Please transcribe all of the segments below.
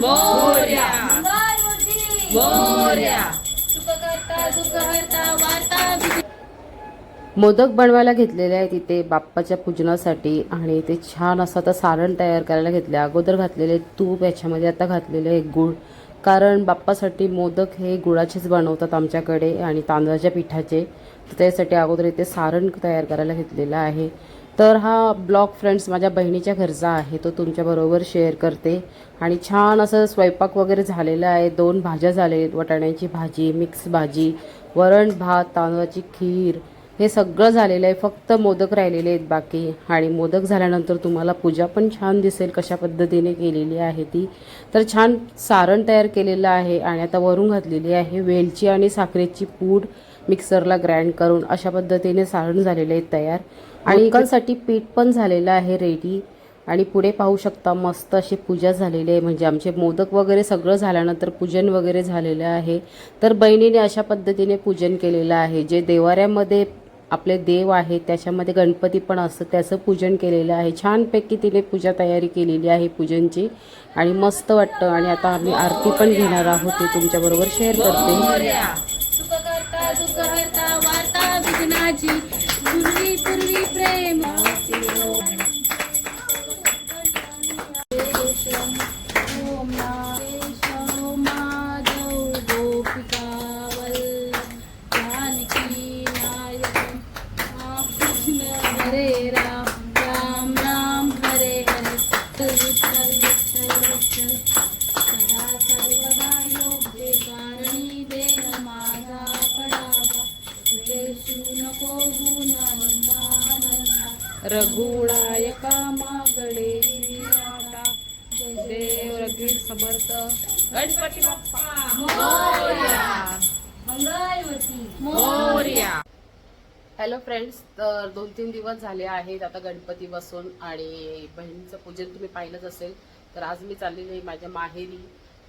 मोरया. मंगळमूर्ती मोरया. सुखकर्ता दुःखहर्ता वार्ता मोदक बनवायला घेतलेले आहे तिथे बाप्पाच्या पूजनासाठी आणि ते छान असं आता सारण तयार करायला घेतले अगोदर घातलेले तूप याच्यामध्ये आता घातलेले आहे गूळ. कारण बाप्पासाठी मोदक हे गुळाचेच बनवतात आमच्याकडे आणि तांदळाच्या पिठाचे. तर त्यासाठी अगोदर इथे सारण तयार करायला घेतलेलं आहे. तर हा ब्लॉग फ्रेंड्स माझ्या बहिणीच्या घरचा आहे तो तुमच्याबरोबर शेअर करते. आणि छान असं स्वयंपाक वगैरे झालेला आहे. दोन भाज्या झाले वाटाण्याची भाजी मिक्स भाजी वरण भात तांदळाची खीर हे सगळं झालेलं आहे. फक्त मोदक राहिलेले आहेत बाकी. आणि मोदक झाल्यानंतर तुम्हाला पूजा पण छान दिसेल कशा पद्धतीने केलेली आहे ती. तर छान सारण तयार केलेलं आहे आणि आता वरून घातलेली आहे वेलची आणि साखरेची पूड मिक्सरला ग्राइंड करून अशा पद्धतीने सारण झालेले आहेत तयार. आणि इकडसाठी पीठ पण झालेलं आहे रेडी आणि पुढे पाहू शकता मस्त अशी पूजा झालेली आहे. म्हणजे आमचे मोदक वगैरे सगळं झाल्यानंतर पूजन वगैरे झालेलं आहे. तर बहिणीने अशा पद्धतीने पूजन केलेलं आहे. जे देवाऱ्यामध्ये आपले देव आहेत त्याच्यामध्ये गणपती पण असतं त्याचं पूजन केलेलं आहे. छानपैकी तिने पूजा तयारी केलेली आहे पूजनची. आणि मस्त वाटतं. आणि आता आम्ही आरती पण घेणार आहोत. ते तुमच्याबरोबर शेअर करते. Thank you. रघुळाय कामागडे देव रघुवीर समर्थ. गणपती बाप्पा. हॅलो फ्रेंड्स तर दोन तीन दिवस झाले आहेत आता गणपती बसून आणि बहिणीचं पूजन तुम्ही पाहिलंच असेल तर आज मी चाललेली आहे माझ्या माहेरी.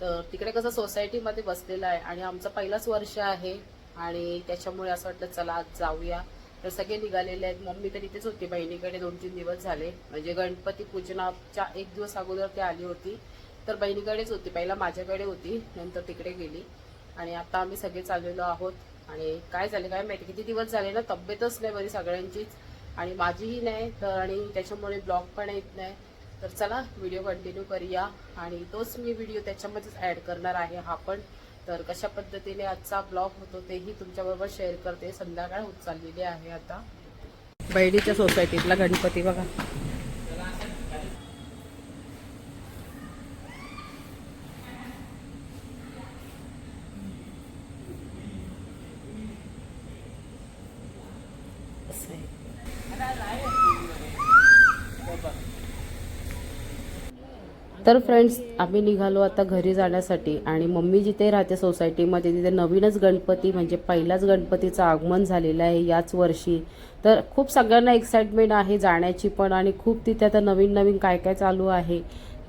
तर तिकडे कसं सोसायटीमध्ये बसलेलं आहे आणि आमचं पहिलंच वर्ष आहे आणि त्याच्यामुळे असं वाटलं चला आज जाऊया. तर सगळे निघालेले आहेत. मम्मी तर इथेच होती बहिणीकडे. दोन तीन दिवस झाले. म्हणजे गणपती पूजनाच्या एक दिवस अगोदर ती आली होती. तर बहिणीकडेच होती. पहिला माझ्याकडे होती. नंतर तिकडे गेली. आणि आता आम्ही सगळे चाललेलो आहोत. आणि काय झाले काय माहिती? किती दिवस झाले ना? तब्येतच नाही बरी सगळ्यांचीच. आणि माझीही नाही. तर आणि त्याच्यामुळे ब्लॉग पण येत नाही. तर चला व्हिडिओ कंटिन्यू करूया. आणि तोच मी व्हिडिओ त्याच्यामध्येच ॲड करणार आहे. हा पण तर कशा पद्धतीने आजचा ब्लॉग होतो तेही तुमच्याबरोबर शेअर करते. संध्याकाळ होत चाललेली आहे आता. बहिणीच्या सोसायटीतला गणपती बघा. असं आहे. तर फ्रेंड्स आम्ही निघालो आता घरी जाण्यासाठी आणि मम्मी जिथे राहते सोसायटीमध्ये तिथे नवीनच गणपती म्हणजे पहिलाच गणपतीचं आगमन झालेलं आहे याच वर्षी. तर खूप सगळ्यांना एक्साइटमेंट आहे जाण्याची पण आणि खूप तिथे आता नवीन नवीन काय काय चालू आहे.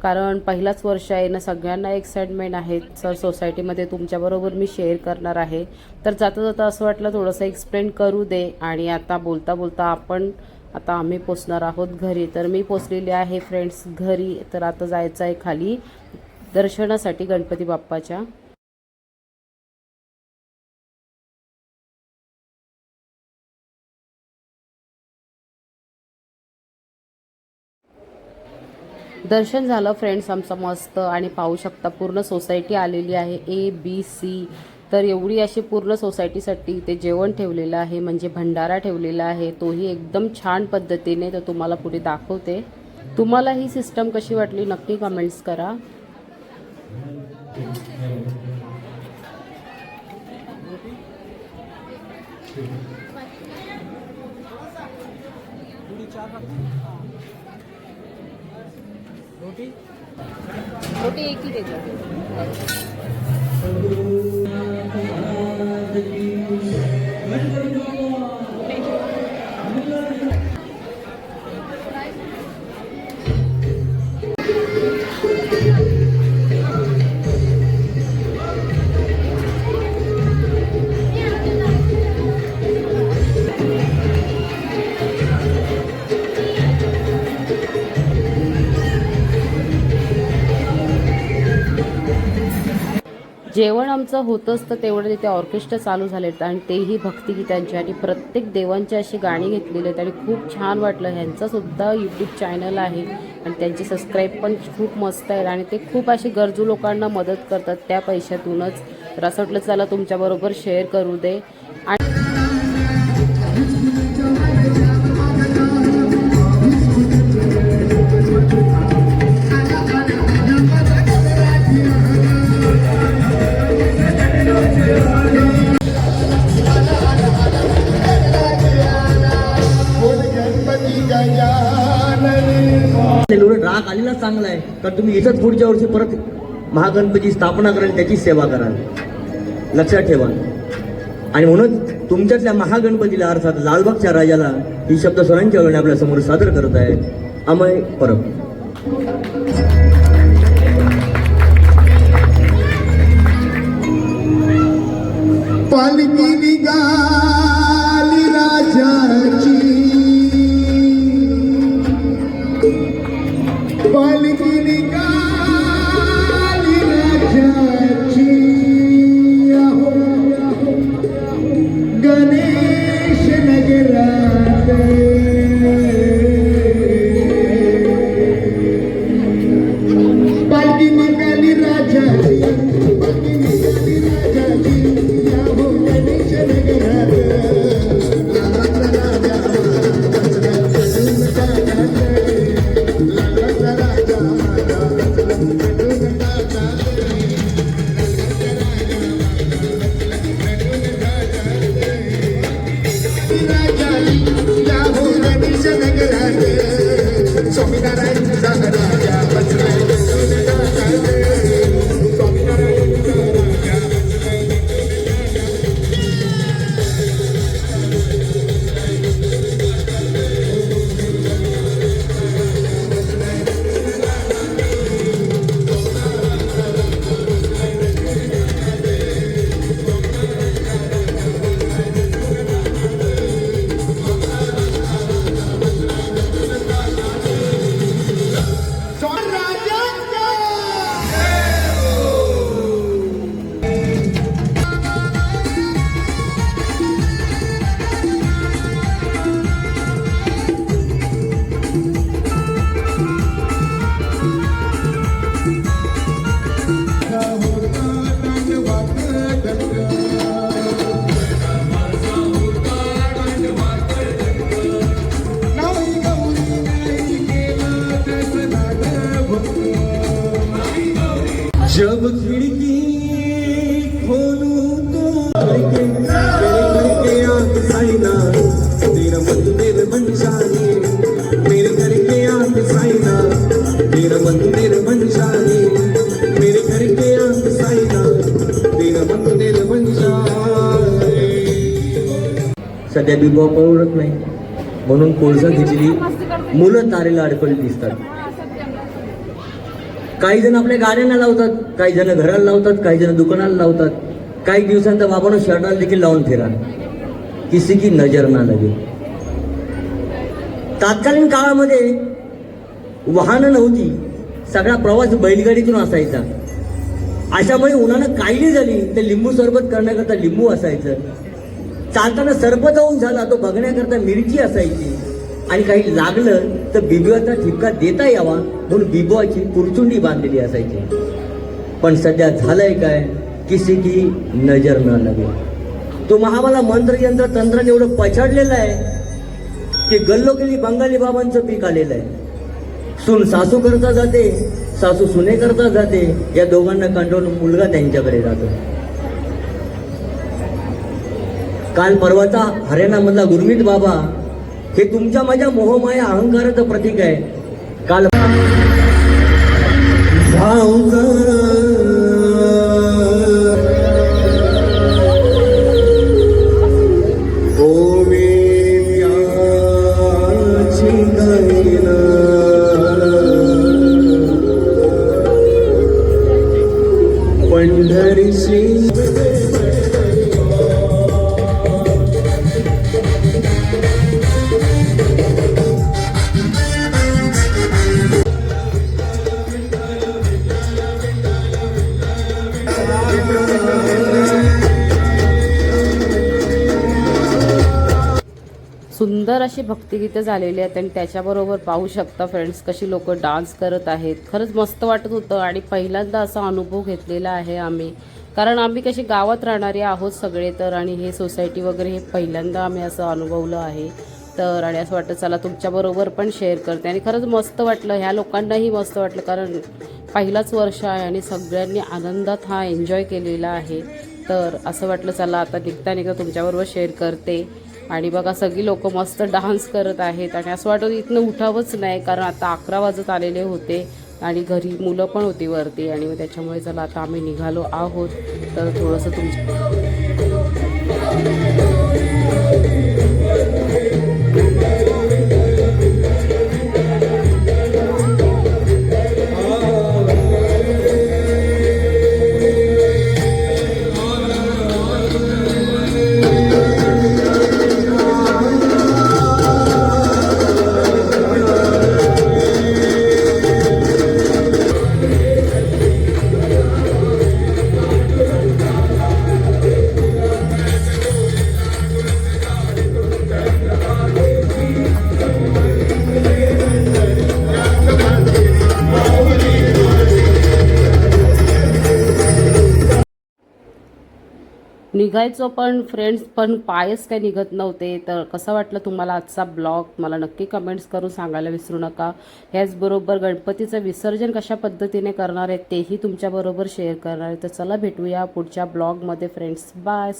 कारण पहिलाच वर्ष आहे ना सगळ्यांना एक्साइटमेंट आहे. सर सोसायटीमध्ये तुमच्याबरोबर मी शेअर करणार आहे. तर जाता जाता असं वाटलं थोडंसं एक्सप्लेन करू दे आणि आता बोलता बोलता आपण आता आम्ही पोचणार आहोत घरी. तर मी पोचलेली आहे फ्रेंड्स घरी. तर आता जायचं आहे खाली दर्शनासाठी गणपती बाप्पाच्या. दर्शन झालं फ्रेंड्स आमचं मस्त आणि पाहू शकता पूर्ण सोसायटी आलेली आहे ए बी सी तर एवढी अशी पूर्ण सोसायटीसाठी इथे जेवण ठेवलेलं आहे म्हणजे भंडारा ठेवलेला आहे. तोही एकदम छान पद्धतीने तर तुम्हाला पुढे दाखवते. तुम्हाला ही सिस्टम कशी वाटली नक्की कमेंट्स करा. रोटी? एक ही देतो Thank you. जेवण आमचं होतंच तर तेवढं तिथे ऑर्केस्ट्रा चालू झाले आणि तेही भक्तिगीतांची आणि प्रत्येक देवांची अशी गाणी घेतलेली आहेत आणि खूप छान वाटलं. ह्यांचंसुद्धा यूट्यूब चॅनल आहे आणि त्यांची सबस्क्राईब पण खूप मस्त आहेत आणि ते खूप असे गरजू लोकांना मदत करतात त्या पैशातूनच. तर असं वाटलं चला तुमच्याबरोबर शेअर करू दे. आणि आलेला चांगला आहे. तर तुम्ही इथंच पुढच्या वर्षी परत महागणपती स्थापना कराल त्याची सेवा कराल. लक्षात ठेवा. आणि म्हणून तुमच्यातल्या महागणपतीला अर्थात लालबागच्या राजाला ही शब्द स्वरांच्या वेळी आपल्यासमोर सादर करत आहे. अमय परब. पालकी बिबवा परवडत नाही. म्हणून कोळसा घेतलेली मुलं तारेला अडकवली दिसतात. काही जण आपल्या गाड्यांना लावतात काही जण घराला लावतात काही जण दुकानाला लावतात. काही दिवसांत बाबानं शर्टाला देखील लावून फिरा किसी की नजर ना लगे. तात्कालीन काळामध्ये वाहनं नव्हती. सगळा प्रवास बैलगाडीतून असायचा. अशामुळे उन्हानं कायली झाली तर लिंबू सरबत करण्याकरता लिंबू असायचं. चालताना सर्प जाऊन झाला तो बघण्याकरता मिरची असायची. आणि काही लागलं तर बिबुआचा ठिपका देता यावा म्हणून बिबुआची कुरचुंडी बांधलेली असायची. पण सध्या झालंय काय? किसी की नजर न लगे. तो महामाला मंत्रयंत्र तंत्राने एवढं पछाडलेलं आहे की गल्लोकेली बंगाली बाबांचं पीक आलेलं आहे. सून सासू करता जाते सासू सुने करता जाते या दोघांना कंट्रोल मुलगा त्यांच्याकडे जातो. काल परवाचा हरियाणामधला गुरमीत बाबा हे तुमच्या माझ्या मोहमाया अहंकाराचं प्रतीक आहे. काल सुंदर अशी भक्तिगीतं झालेली आहेत आणि त्याच्याबरोबर पाहू शकता फ्रेंड्स कशी लोक डान्स करत आहेत. खरंच मस्त वाटत होतं आणि पहिल्यांदा असा अनुभव घेतलेला आहे आम्ही. कारण आम्ही कशी गावात राहणारे आहोत सगळे तर आणि हे सोसायटी वगैरे हे पहिल्यांदा आम्ही असं अनुभवलं आहे. तर आणि असं वाटतं चला तुमच्याबरोबर पण शेअर करते. आणि खरंच मस्त वाटलं ह्या लोकांनाही मस्त वाटलं कारण पहिलाच वर्ष आहे आणि सगळ्यांनी आनंदात हा एन्जॉय केलेला आहे. तर असं वाटलं चला आता निघता निघता तुमच्याबरोबर शेअर करते. आणि बघा सगळी लोक मस्त डान्स करत आहेत आणि असं वाटत इथनं उठावंच नाही कारण आता अकरा वाजत आलेले होते आणि घरी मुलं पण होती वरती आणि मग त्याच्यामुळे चला आता आम्ही निघालो आहोत. तर थोडंसं तुमचं निघायचो पण फ्रेंड्स पण पायच काही निघत नव्हते. तर कसं वाटलं तुम्हाला आजचा ब्लॉग? मला नक्की कमेंट्स करून सांगायला विसरू नका. ह्याचबरोबर गणपतीचं विसर्जन कशा पद्धतीने करणार आहे तेही तुमच्याबरोबर शेअर करणार आहे. तर चला भेटूया पुढच्या ब्लॉगमध्ये फ्रेंड्स बाय